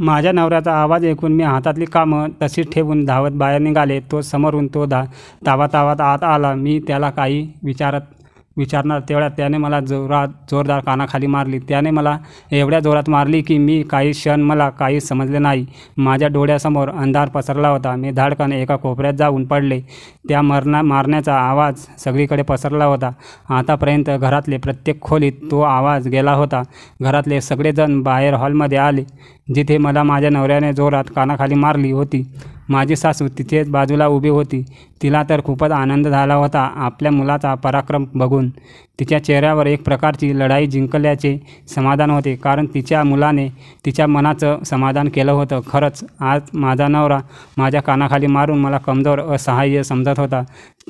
माझ्या नवऱ्याचा आवाज ऐकून मी हातातली कामं तशीच ठेवून धावत बाहेर निघाले. तो समोरून तो धा धावत धावत आत आला. मी त्याला काही विचारत विचारणार तेवढ्यात त्याने मला जोरात जोरदार कानाखाली मारली. त्याने मला एवढ्या जोरात मारली की मी काही क्षण मला काही समजले नाही. माझ्या डोळ्यासमोर अंधार पसरला होता. मी धाडकन एका कोपऱ्यात जाऊन पडले. त्या मरणा मारण्याचा आवाज सगळीकडे पसरला होता. आतापर्यंत घरातले प्रत्येक खोलीत तो आवाज गेला होता. घरातले सगळेजण बाहेर हॉलमध्ये आले जिथे मला माझ्या नवऱ्याने जोरात कानाखाली मारली होती. माझी सासू तिथेच बाजूला उभी होती. तिला तर खूपच आनंद झाला होता. आपल्या मुलाचा पराक्रम बघून तिच्या चेहऱ्यावर एक प्रकारची लढाई जिंकल्याचे समाधान होते. कारण तिच्या मुलाने तिच्या मनाचं समाधान केलं होतं. खरंच आज माझा नवरा माझ्या कानाखाली मारून मला कमजोर असहाय्य समजत होता.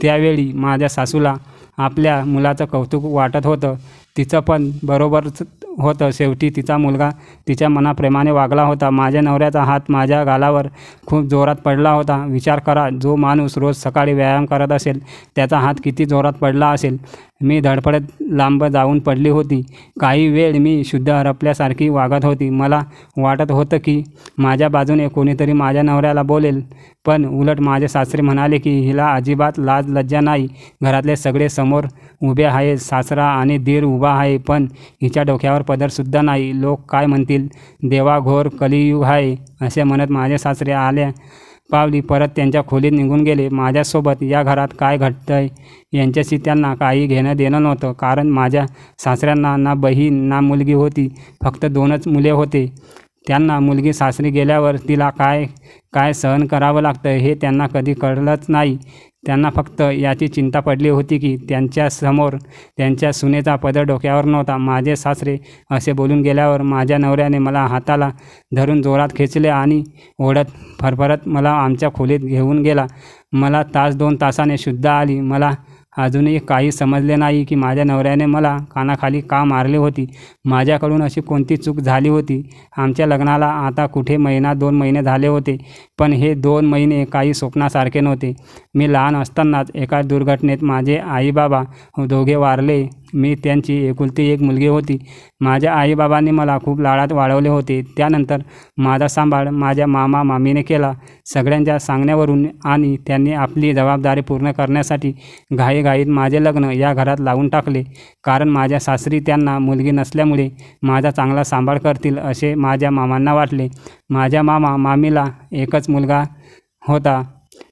त्यावेळी माझ्या सासूला आपल्या मुलाचं कौतुक वाटत होतं. तिचं पण बरोबरच होतं. शेवटी तिचा मुलगा तिच्या मनाप्रेमाने वागला होता. माझ्या नवऱ्याचा हात माझ्या गालावर खूप जोरात पडला होता. विचार करा जो माणूस रोज सकाळी व्यायाम करत असेल त्याचा हात किती जोरात पडला असेल? मी धडपडत लांब जाऊन पडली होती. काही वेळ मी शुद्ध हरपल्यासारखी वागत होती. मला वाटत होतं की माझ्या बाजूने कोणीतरी माझ्या नवऱ्याला बोलेल. पण उलट माझे सासरे म्हणाले की हिला अजिबात लाज लज्जा नाही. घरातले सगळे समोर उभे आहे सासरा आणि दीर उभा आहे पण हिच्या डोक्यावर पदरसुद्धा नाही. लोक काय म्हणतील? देवाघोर कलियुग आहे असे म्हणत माझे सासरे आल्या पावली परत त्यांच्या खोलीत निघून गेले. माझ्यासोबत या घरात काय घडतंय यांच्याशी त्यांना काही घेणं देणं नव्हतं. कारण माझ्या सासऱ्यांना ना बहीण ना मुलगी होती. फक्त दोनच मुले होते. त्यांना मुलगी सासरी गेल्यावर तिला काय काय सहन करावं लागतं हे त्यांना कधी कळलंच नाही. त्यांना फक्त याची चिंता पडली होती की त्यांच्यासमोर त्यांच्या सुनेचा पदर डोक्यावर नव्हता. माझे सासरे असे बोलून गेल्यावर माझ्या नवऱ्याने मला हाताला धरून जोरात खेचले आणि ओढत फरफरत मला आमच्या खोलीत घेऊन गेला. मला तास दोन तासाने शुद्ध आली. मला अजूनही काही समजले नाही की माझ्या नवऱ्याने मला कानाखाली का मारले होती. माझ्याकडून अशी कोणती चूक झाली होती? आमच्या लग्नाला आता कुठे महिना दोन महिने झाले होते पण हे दोन महिने काही स्वप्नासारखे नव्हते. मी लहान असतानाच एका दुर्घटनेत माझे आईबाबा दोघे वारले. मी त्यांची एकुलती एक मुलगी होती. माझ्या आईबाबांनी मला खूप लाडात वाढवले होते. त्यानंतर माझा सांभाळ माझ्या मामा मामीने केला. सगळ्यांच्या सांगण्यावरून आणि त्यांनी आपली जबाबदारी पूर्ण करण्यासाठी घाईघाईत माझे लग्न या घरात लावून टाकले. कारण माझ्या सासरी त्यांना मुलगी नसल्यामुळे माझा चांगला सांभाळ करतील असे माझ्या मामांना वाटले. माझ्या मामा मामीला एकच मुलगा होता.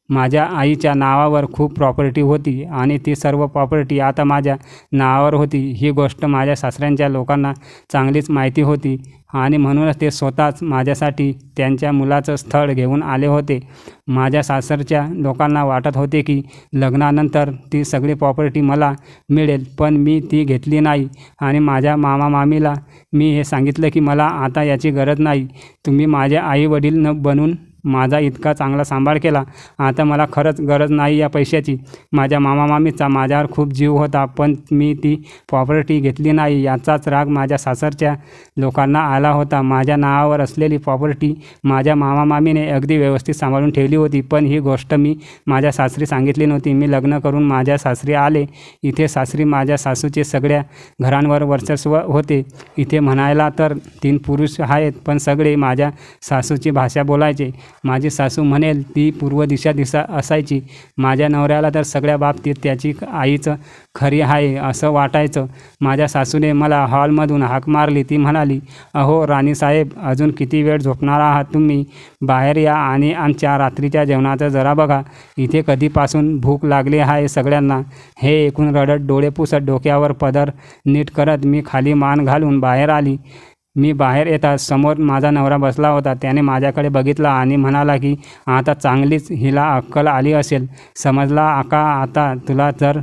माझ्या आईच्या नावावर खूप प्रॉपर्टी होती आणि ती सर्व प्रॉपर्टी आता माझ्या नावावर होती. ही गोष्ट माझ्या सासऱ्यांच्या लोकांना चांगलीच माहिती होती आणि म्हणूनच ते स्वतःच माझ्यासाठी त्यांच्या मुलाचं स्थळ घेऊन आले होते. माझ्या सासरच्या लोकांना वाटत होते की लग्नानंतर ती सगळी प्रॉपर्टी मला मिळेल पण मी ती घेतली नाही आणि माझ्या मामा मामीला मी हे सांगितलं की मला आता याची गरज नाही. तुम्ही माझ्या आई वडील न बनून माझा इतका चांगला सांभाळ केला. आता मला खरंच गरज नाही या पैशाची. माझ्या मामा मामीचा माझ्यावर खूप जीव होता पण मी ती प्रॉपर्टी घेतली नाही. याचाच राग माझ्या सासरच्या लोकांना आला होता. माझ्या नावावर असलेली प्रॉपर्टी माझ्या मामा मामीने अगदी व्यवस्थित सांभाळून ठेवली होती पण ही गोष्ट मी माझ्या सासरी सांगितली नव्हती. मी लग्न करून माझ्या सासरी आले. इथे सासरी माझ्या सासूचे सगळ्या घरांवर वर्चस्व होते. इथे म्हणायला तर तीन पुरुष आहेत पण सगळे माझ्या सासूची भाषा बोलायचे. माझी सासू म्हणेल ती पूर्व दिशा दिसा असायची. माझ्या नवऱ्याला तर सगळ्या बाबतीत त्याची आईचं खरी आहे असं वाटायचं. माझ्या सासूने मला हॉलमधून हाक मारली. ती म्हणाली अहो राणीसाहेब अजून किती वेळ झोपणार आहात तुम्ही? बाहेर या आणि आमच्या रात्रीच्या जेवणाचं जरा बघा. इथे कधीपासून भूक लागली आहे सगळ्यांना. हे ऐकून रडत डोळे पुसत डोक्यावर पदर नीट करत मी खाली मान घालून बाहेर आली. मी बाहेर येताच समोर माझा नवरा बसला होता त्याने माझ्याकडे बघितला आणि म्हणाला की आता चांगलीच हिला अक्कल आली असेल. समजला आका आता तुला जर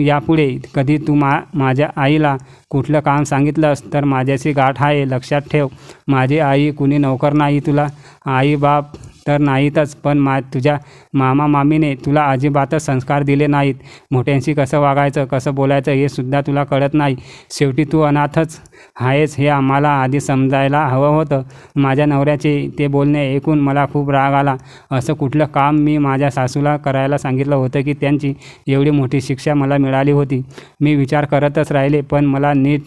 यापुढे कधी तू मा माझ्या आईला कुठलं काम सांगितलंस? तर माझ्याशी गाठ आहे लक्षात ठेव. माझी आई कुणी नोकर नाही तुला. आई बाप तर नाहीतच पण मा तुझ्या मामा मामीने तुला अजिबातच संस्कार दिले नाहीत. मोठ्यांशी कसं वागायचं कसं बोलायचं हे सुद्धा तुला कळत नाही. शेवटी तू अनाथच आहेस हे आम्हाला आधी समजायला हवं होतं. माझ्या नवऱ्याचे ते बोलणे ऐकून मला खूप राग आला. असं कुठलं काम मी माझ्या सासूला करायला सांगितलं होतं की त्यांची एवढी मोठी शिक्षा मला मिळाली होती. मी विचार करतच राहिले पण मला नीट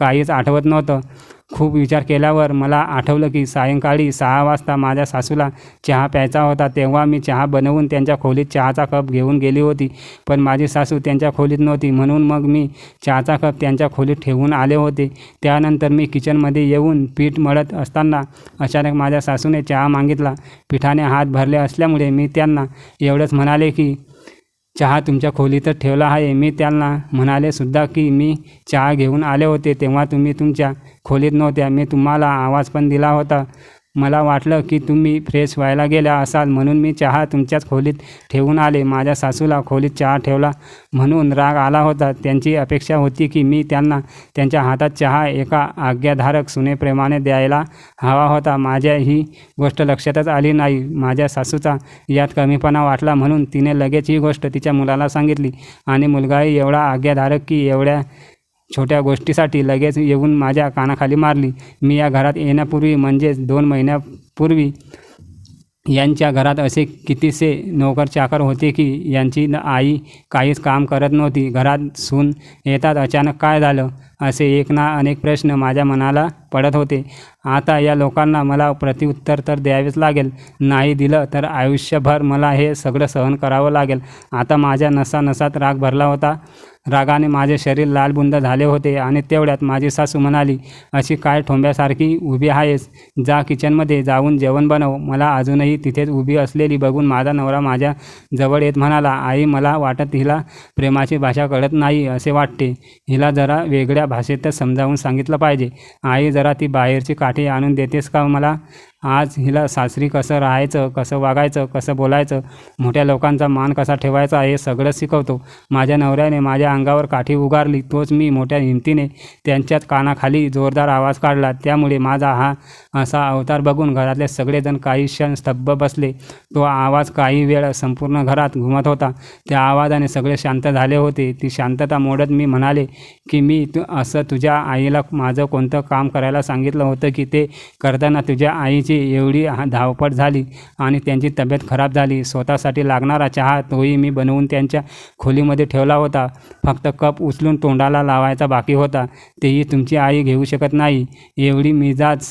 काहीच आठवत नव्हतं. खूप विचार केल्यावर मला आठवलं की सायंकाळी सहा वाजता माझ्या सासूला चहा प्यायचा होता. तेव्हा मी चहा बनवून त्यांच्या खोलीत चहाचा कप घेऊन गेली होती. पण माझी सासू त्यांच्या खोलीत नव्हती. म्हणून मग मी चहाचा कप त्यांच्या खोलीत ठेवून आले होते. त्यानंतर मी किचनमध्ये येऊन पीठ मळत असताना अचानक माझ्या सासूने चहा मागितला. पिठाने हात भरले असल्यामुळे मी त्यांना एवढंच म्हणाले की चहा तुमच्या खोलीतच ठेवला आहे. मी त्यांना म्हणाले सुद्धा की मी चहा घेऊन आले होते तेव्हा तुम्ही तुमच्या खोलीत नव्हत्या. मी तुम्हाला आवाज पण दिला होता. मला वाटलं की तुम्ही फ्रेश व्हायला गेल्या असाल म्हणून मी चहा तुमच्याच खोलीत ठेवून आले. माझ्या सासूला खोलीत चहा ठेवला म्हणून राग आला होता. त्यांची अपेक्षा होती की मी त्यांना त्यांच्या हातात चहा एका आज्ञाधारक सुनेप्रेमाने द्यायला हवा होता. माझ्या ही गोष्ट लक्षातच आली नाही. माझ्या सासूचा यात कमीपणा वाटला म्हणून तिने लगेच ही गोष्ट तिच्या मुलाला सांगितली. आणि मुलगाही एवढा आज्ञाधारक की एवढ्या छोट्या गोष्टीसाठी लगेच येऊन माझ्या कानाखाली मारली. मी या घरात येण्यापूर्वी म्हणजेच दोन महिन्यापूर्वी यांच्या घरात असे कितीसे नोकर चाकर होते की यांची आई काहीच काम करत नव्हती. घरात सून येतात अचानक काय झालं? असे एक ना अनेक प्रश्न माझ्या मनाला पडत होते. आता या लोकांना मला प्रतिउत्तर तर द्यावेच लागेल. नाही दिलं तर आयुष्यभर मला हे सगळं सहन करावं लागेल. आता माझ्या नसा नसात राग भरला होता. रागाने माझे शरीर लालबुंद झाले होते आणि तेवढ्यात माझी सासू म्हणाली अशी काय ठोंब्यासारखी उभी आहेस? जा किचनमध्ये जाऊन जेवण बनव. मला अजूनही तिथेच उभी असलेली बघून माझा नवरा माझ्या जवळ येत म्हणाला आई मला वाटत हिला प्रेमाची भाषा कळत नाही असे वाटते. हिला जरा वेगळ्या भाषेतच समजावून सांगितलं पाहिजे. आई जरा ती बाहेरची काठी आणून देतेस का मला? आज हिला सासरी कसं राहायचं कसं वागायचं कसं बोलायचं मोठ्या लोकांचा मान कसा ठेवायचा हे सगळं शिकवतो. माझ्या नवऱ्याने माझ्या अंगावर काठी उगारली तोच मी मोठ्या हिमतीने त्यांच्याच कानाखाली जोरदार आवाज काढला. त्यामुळे माझा हा असा अवतार बघून घरातले सगळेजण काही क्षण स्तब्ध बसले. तो आवाज काही वेळ संपूर्ण घरात घुमत होता. त्या आवाजाने सगळे शांत झाले होते. ती शांतता मोडत मी म्हणाले की मी तु असं तुझ्या आईला माझं कोणतं काम करायला सांगितलं होतं की ते करताना तुझ्या आईची एवढी हा धावपळ झाली आणि त्यांची तब्येत खराब झाली. स्वतःसाठी लागणारा चहा तोही मी बनवून त्यांच्या खोलीमध्ये ठेवला होता. फक्त कप उचलून तोंडाला लावायचा बाकी होता. तेही तुमची आई घेऊ शकत नाही. एवढी मिजाज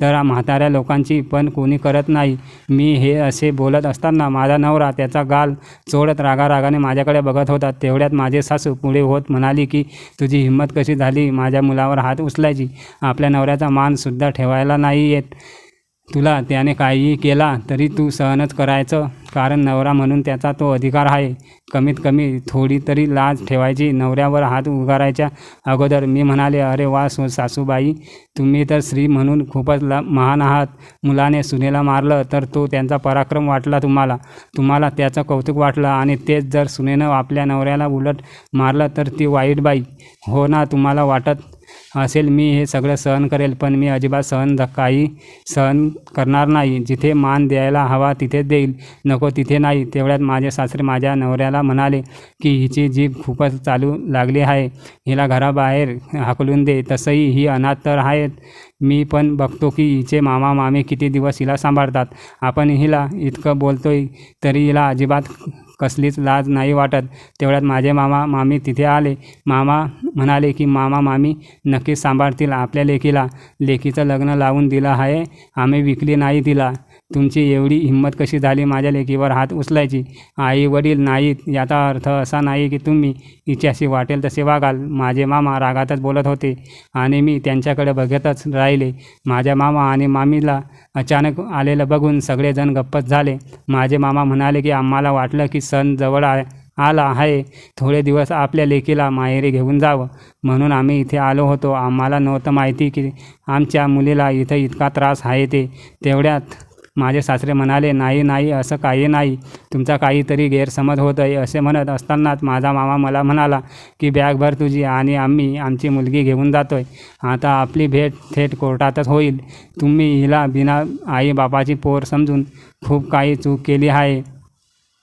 तर म्हाताऱ्या लोकांची पण कोणी करत नाही. मी हे असे बोलत असताना माझा नवरा त्याचा गाल चोडत रागारागाने माझ्याकडे बघत होता. तेवढ्यात माझे सासू पुढे होत म्हणाली की तुझी हिंमत कशी झाली? माझ्या मुलावर हात उचलायची. आपल्या नवऱ्याचा मानसुद्धा ठेवायला नाही येत. तुला त्याने काहीही केला तरी तू सहनच करायचं. कारण नवरा म्हणून त्याचा तो अधिकार आहे. कमीत कमी थोडी तरी लाज ठेवायची. नवऱ्यावर हात उगारायच्या अगोदर मी म्हणाले अरे वा सो सासूबाई तुम्ही तर स्त्री म्हणून खूपच ला महान आहात. मुलाने सुनेला मारलं तर तो त्यांचा पराक्रम वाटला तुम्हाला. तुम्हाला त्याचं कौतुक वाटलं आणि तेच जर सुनेनं आपल्या नवऱ्याला उलट मारलं तर ती वाईट बाई. हो ना तुम्हाला वाटत असेल मी हे सगळं सहन करेल पण मी अजिबात सहन काही सहन करणार नाही. जिथे मान द्यायला हवा तिथे देईल. नको तिथे नाही. तेवढ्यात माझे सासरे माझ्या नवऱ्याला म्हणाले की हिची जीभ खूपच चालू लागली आहे. हिला घराबाहेर हाकलून दे. तसंही ही अनाथ तर आहेत. मी पण बघतो की हिचे मामा मामी किती दिवस हिला सांभाळतात. आपण हिला इतकं बोलतोय तरी हिला अजिबात कसलीच लाज नाही वाटत. तेवढ्यात माझे मामा मामी तिथे आले. मामा म्हणाले की मामा मामी नक्कीच सांभाळतील आपल्या लेकीला. लेकीचं लग्न लावून दिलं आहे. आम्ही विकली नाही तिला. तुमची एवढी हिंमत कशी झाली माझ्या लेकीवर हात उचलायची? आई वडील नाहीत. याचा अर्थ असा नाही की तुम्ही हिच्याशी वाटेल तसे वागाल माझे मामा रागातच बोलत होते आणि मी त्यांच्याकडे बघतच राहिले. माझ्या मामा आणि मामीला अचानक आलेलं बघून सगळेजण गप्पच झाले. माझे मामा म्हणाले की आम्हाला वाटलं की सण जवळ आ आला आहे. थोडे दिवस आपल्या लेकीला माहेरी घेऊन जावं. म्हणून आम्ही इथे आलो होतो. आम्हाला नव्हतं माहिती की आमच्या मुलीला इथं इतका त्रास आहे ते. तेवढ्यात माझे सासरे म्हणाले नाही नाही असं काही नाही. तुमचा काहीतरी गैरसमज होत आहे असे म्हणत असतानाच माझा मामा मला म्हणाला की बॅग भर तुझी आणि आम्ही आमची मुलगी घेऊन जातो आहे आता आपली भेट थेट कोर्टातच होईल. तुम्ही हिला बिना आई बापाची पोर समजून खूप काही चूक केली आहे.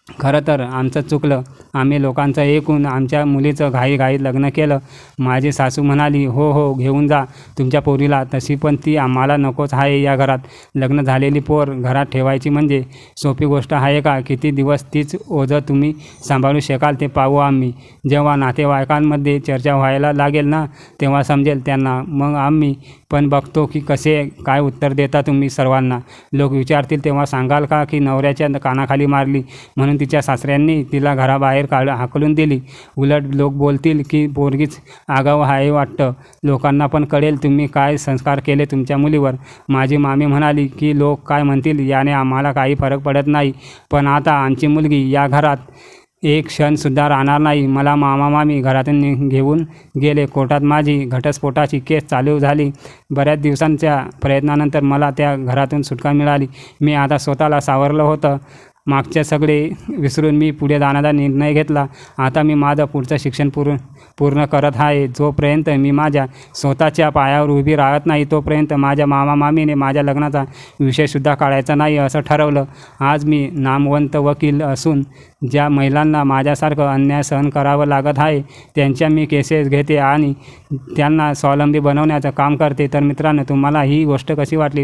खरं तर आमचं चुकलं. आम्ही लोकांचं ऐकून आमच्या मुलीचं घाईघाईत लग्न केलं. माझी सासू म्हणाली हो हो घेऊन जा. तुमच्या पोरीला तशी पण ती आम्हाला नकोच आहे या घरात. लग्न झालेली पोर घरात ठेवायची म्हणजे सोपी गोष्ट आहे का? किती दिवस तीच ओझं तुम्ही सांभाळू शकाल ते पाहू आम्ही. जेव्हा नातेवाईकांमध्ये चर्चा व्हायला लागेल ना तेव्हा समजेल त्यांना. मग आम्ही पण बघतो की कसे काय उत्तर देता तुम्ही सर्वांना. लोक विचारतील तेव्हा सांगाल का की नवऱ्याच्या कानाखाली मारली? म्हणून तिच्या सासऱ्यांनी तिला घराबाहेर काढ हाकलून दिली. उलट लोक बोलतील की पोरगीच आगाव आहे वाटतं. लोकांना पण कळेल तुम्ही काय संस्कार केले तुमच्या मुलीवर. माझी मामी म्हणाली की लोक काय म्हणतील याने आम्हाला काही फरक पडत नाही. पण आता आमची मुलगी या घरात एक क्षणसुद्धा राहणार नाही. मला मामा मामी घरातून नि- घेऊन गेले. कोर्टात माझी घटस्फोटाची केस चालू झाली. बऱ्याच दिवसांच्या प्रयत्नानंतर मला त्या घरातून सुटका मिळाली. मी आता स्वतःला सावरलं होतं. मागच्या सगळे विसरून मी पुढे जाण्याचा निर्णय घेतला. आता मी माझं पुढचं शिक्षण पूर्ण पूर्ण करत आहे. जोपर्यंत मी माझ्या स्वतःच्या पायावर उभी राहत नाही तोपर्यंत माझ्या मामा मामीने माझ्या लग्नाचा विषयसुद्धा काढायचा नाही असं ठरवलं. आज मी नामवंत वकील असून ज्या महिलांना माझ्यासारखं अन्याय सहन करावं लागत आहे त्यांच्या मी केसेस घेते आणि त्यांना स्वावलंबी बनवण्याचं काम करते. तर मित्रांनो तुम्हाला ही गोष्ट कशी वाटली?